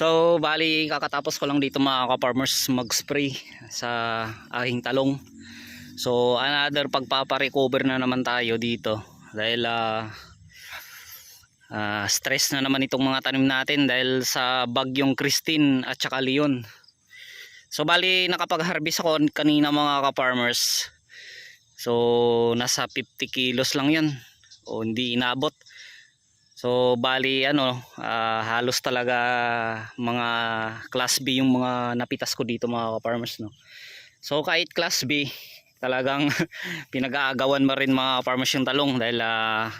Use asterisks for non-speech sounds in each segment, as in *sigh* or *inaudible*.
So, bali kakatapos ko lang dito mga ka-farmers mag-spray sa aking talong. So, another pagpapa-recover na naman tayo dito dahil ah, ah, stress na naman itong mga tanim natin dahil sa bagyong Christine at saka Leon. So, bali nakapag-harvest ako kanina mga ka-farmers. So, nasa 50 kilos lang 'yan. O hindi inabot. So bali ano, ah, halos talaga mga class B yung mga napitas ko dito mga farmers no. So kahit class B, talagang *laughs* pinag-aagawan mo rin mga farmers yung talong dahil ah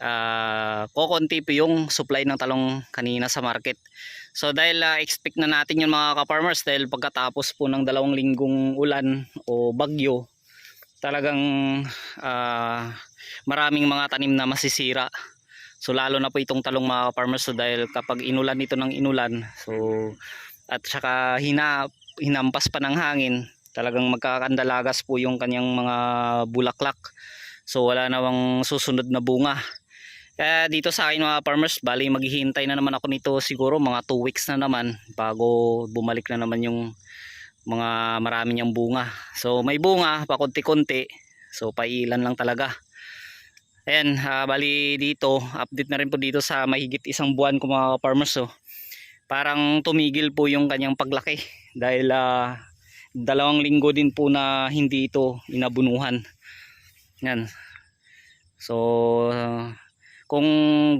ah, kokonti po yung supply ng talong kanina sa market. So dahil ah, expect na natin yung mga ka-farmers dahil pagkatapos po ng dalawang linggong ulan o bagyo, talagang ah, maraming mga tanim na masisira. So lalo na po itong talong mga farmers so dahil kapag inulan ito ng inulan so at saka hina, hinampas pa ng hangin talagang magkakandalagas po yung kanyang mga bulaklak. So wala nawang susunod na bunga. Kaya dito sa akin mga farmers, bali maghihintay na naman ako nito siguro mga 2 weeks na naman bago bumalik na naman yung mga marami niyang bunga. So may bunga pa konti-konti. So pailan lang talaga. Ayan, ah, bali dito, update na rin po dito sa mahigit isang buwan ko mga farmers. So, parang tumigil po yung kanyang paglaki *laughs* dahil ah, dalawang linggo din po na hindi ito inabunuhan. Yan. So, ah, kung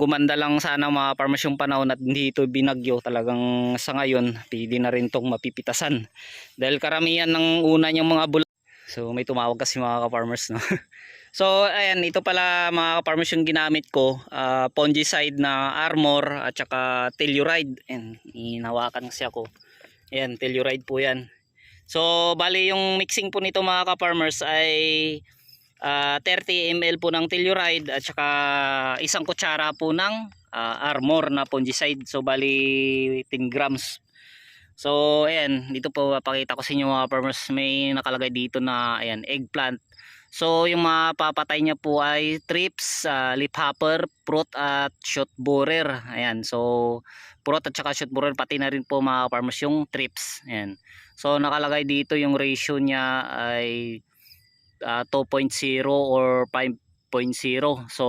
gumanda lang sana mga farmers yung panahon at hindi ito binagyo talagang sa ngayon pwede na rin itong mapipitasan dahil karamihan ng una niyang mga bulak so may tumawag kasi mga ka-farmers no *laughs* So ayan, ito pala mga ka-farmers yung ginamit ko, ah, fungicide na Armor at saka Telluride. Ayan, hinawakan kasi ako. Ayan, Telluride po 'yan. So bali yung mixing po nito mga ka-farmers ay ah, 30 ml po ng Telluride at saka isang kutsara po ng ah, Armor na fungicide. So bali 10 grams. So ayan, dito po papakita ko sa inyo mga farmers may nakalagay dito na ayan, eggplant So yung mga papatay niya po ay trips, uh, leafhopper, fruit at shoot borer. Ayan. So fruit at saka shoot borer pati na rin po mga farmers yung trips. Ayan. So nakalagay dito yung ratio niya ay uh, 2.0 or 5.0. So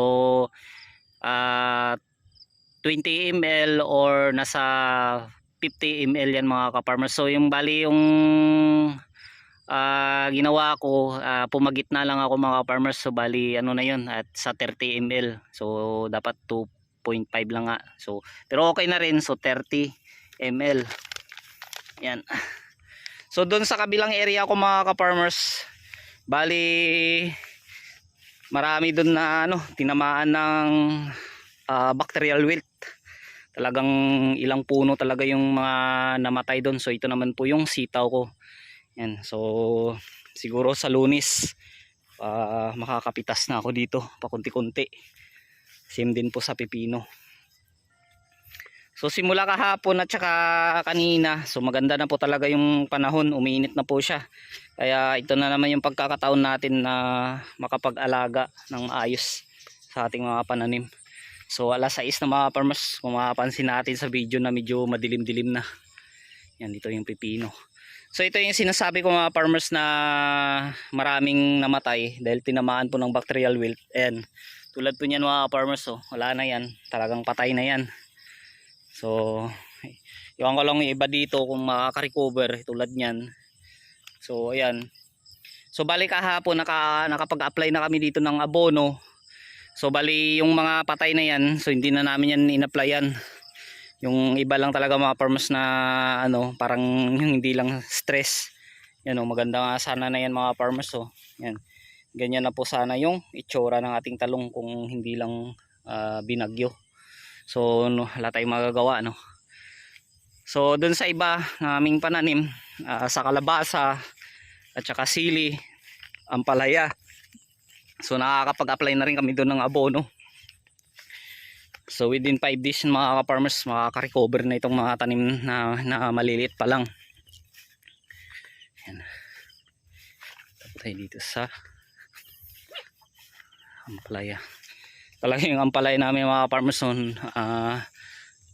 uh, 20 ml or nasa 50 ml yan mga ka-farmers. So yung bali yung ah, ginawa ko ah, pumagitna lang ako mga farmers so bali ano na yun at sa 30 ml so dapat 2.5 lang nga. So pero okay na rin. So 30 ml yan. So doon sa kabilang area ko mga ka-farmers bali marami doon na ano tinamaan ng ah, bacterial wilt talagang ilang puno talaga yung mga namatay doon so ito naman po yung sitaw ko yan, so siguro sa lunis uh, makakapitas na ako dito pakunti-kunti. Same din po sa pipino. So simula kahapon at saka kanina, so maganda na po talaga yung panahon, umiinit na po siya. Kaya ito na naman yung pagkakataon natin na makapag-alaga ng ayos sa ating mga pananim. So alas 6 na mga farmers, kung mapapansin natin sa video na medyo madilim-dilim na. Yan dito yung pipino. So ito yung sinasabi ko mga farmers na maraming namatay dahil tinamaan po ng bacterial wilt. Ayan. Tulad po niyan mga farmers oh, wala na yan. Talagang patay na yan. So yung ko lang yung iba dito kung makaka-recover tulad niyan. So ayan. So bali kahapon naka, nakapag-apply na kami dito ng abono. So bali yung mga patay na yan, so hindi na namin yan in-applyan. Yung iba lang talaga mga farmers na ano parang *laughs* hindi lang stress. Yan o maganda nga sana na yan mga farmers oh. Yan. Ganyan na po sana yung itsura ng ating talong kung hindi lang uh, binagyo. So no, wala tayong magagawa no? So dun sa iba naming pananim uh, sa kalabasa at saka sili ampalaya so nakakapag-apply na rin kami doon ng abono So within 5 days mga farmers makaka-recover na itong mga tanim na, na maliliit pa lang. Yan. Tapos dito sa ampalaya. Talaga yung ampalaya namin mga farmers noon uh,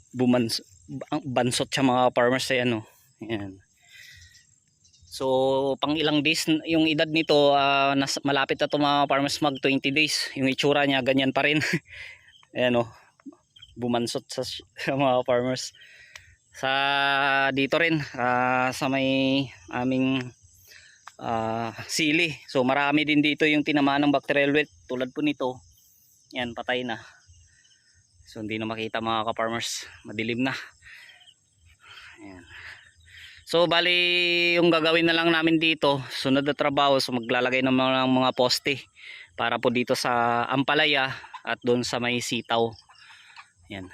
bumans, ba- bansot sa mga farmers ay ano. Yan. So, pang ilang days yung edad nito, ah, nas, malapit na to mga farmers mag 20 days. Yung itsura niya ganyan pa rin. *laughs* Ayan o. Bumansot sa, *laughs* sa mga farmers. Sa dito rin, ah, sa may aming ah, sili. So, marami din dito yung tinamaan ng bacterial wilt. Tulad po nito. Yan, patay na. So, hindi na makita mga ka-farmers. Madilim na. Ayan. So bali yung gagawin na lang namin dito, sunod na trabaho, so maglalagay ng mga, mga poste para po dito sa Ampalaya at doon sa may sitaw. Yan.